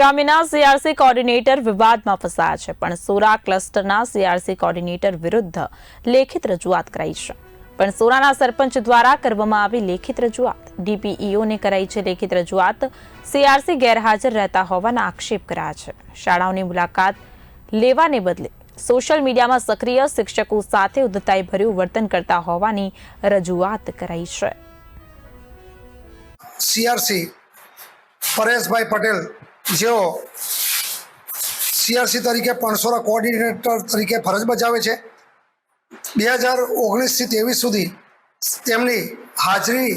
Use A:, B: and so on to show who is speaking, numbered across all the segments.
A: ગ્રામ્યના CRC coordinator વિવાદમાં ફસાયા છે, પણ સોરા ક્લસ્ટરના સીઆરસી કોર્ડિનેટર વિરુદ્ધ લેખિત રજૂઆત કરાઈ છે. પણ સોરાના સરપંચ દ્વારા કરવામાં આવી લેખિત રજૂઆત ડીપીઈઓને કરાઈ છે લેખિત રજૂઆત સીઆરસી ગેરહાજર રહેતા હોવાના આક્ષેપ કર્યા છે. શાળાઓની મુલાકાત લેવાને બદલે સોશિયલ મીડિયામાં સક્રિય શિક્ષકો સાથે ઉદ્ધતાઈ ભર્યું વર્તન કરતા હોવાની રજૂઆત કરાઈ છે.
B: સીઆરસી પરેશભાઈ પટેલ જેઓ સીઆરસી તરીકે પણસોરા કોઓર્ડિનેટર તરીકે ફરજ બજાવે છે. બે હજાર ઓગણીસથી ત્રેવીસ સુધી તેમની હાજરી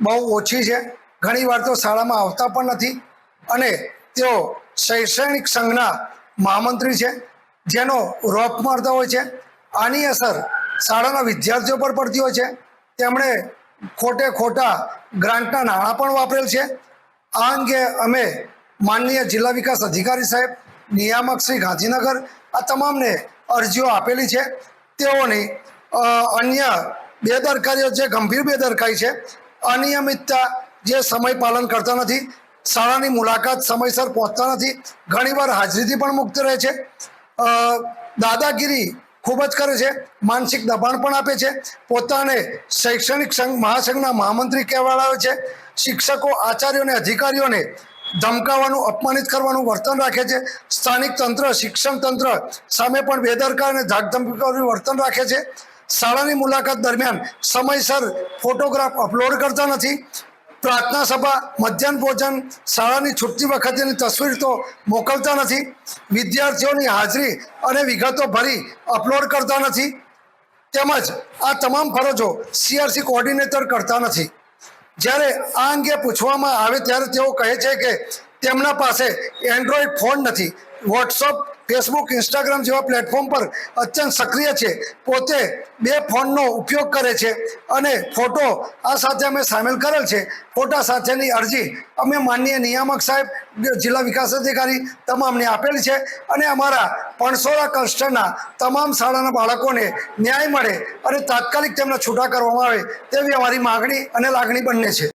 B: બહુ ઓછી છે. ઘણીવાર તો શાળામાં આવતા પણ નથી અને તેઓ શૈક્ષણિક સંઘના મહામંત્રી છે. જેનો રોપ મારતા હોય છે. આની અસર શાળાના વિદ્યાર્થીઓ પર પડતી હોય છે. તેમણે ખોટે ખોટા ગ્રાન્ટના નાણાં પણ વાપરેલ છે. આ અંગે અમે માનનીય જિલ્લા વિકાસ અધિકારી સાહેબ, નિયામક શ્રી ગાંધીનગર, આ તમામને અરજીઓ આપેલી છે. તેઓની અન્ય બેદરકારીઓ જે ગંભીર બેદરકારી છે, અનિયમિતતા જે સમય પાલન કરતા નથી, શાળાની મુલાકાત સમયસર પહોંચતા નથી, ઘણીવાર હાજરીથી પણ મુક્ત રહે છે. દાદાગીરી ખૂબ જ કરે છે, માનસિક દબાણ પણ આપે છે, પોતાને શૈક્ષણિક સંઘ, મહાસંઘના મહામંત્રી કહેવાડાવે છે. શિક્ષકો, આચાર્યો અને અધિકારીઓને ધમકાવવાનું અપમાનિત કરવાનું વર્તન રાખે છે. સ્થાનિક તંત્ર, શિક્ષણ તંત્ર સામે પણ બેદરકાર અને ધાકધમકીનું વર્તન રાખે છે. શાળાની મુલાકાત દરમિયાન સમયસર ફોટોગ્રાફ અપલોડ કરતા નથી. પ્રાર્થના સભા, મધ્યાહન ભોજન, શાળાની છૂટતી વખતેની તસવીર તો મોકલતા નથી. વિદ્યાર્થીઓની હાજરી અને વિગતો ભરી અપલોડ કરતા નથી. તેમજ આ તમામ ફરજો સીઆરસી કોઓર્ડિનેટર કરતા નથી. જ્યારે આ અંગે પૂછવામાં આવે ત્યારે તેઓ કહે છે કે તેમના પાસે એન્ડ્રોઈડ ફોન નથી. વોટ્સઅપ ફેસબુક ઇન્સ્ટાગ્રામ જેવા પ્લેટફોર્મ પર અત્યંત સક્રિય છે. પોતે બે ફોનનો ઉપયોગ કરે છે અને ફોટો આ સાથે અમે સામેલ કરેલ છે. ફોટા સાથેની અરજી અમે માનનીય નિયામક સાહેબ જિલ્લા વિકાસ અધિકારી તમામને આપેલ છે અને અમારા પણસોરા ક્લસ્ટરના તમામ શાળાના બાળકોને ન્યાય મળે અને તાત્કાલિક તેમના છૂટા કરવામાં આવે તેવી અમારી માગણી અને લાગણી બંને છે.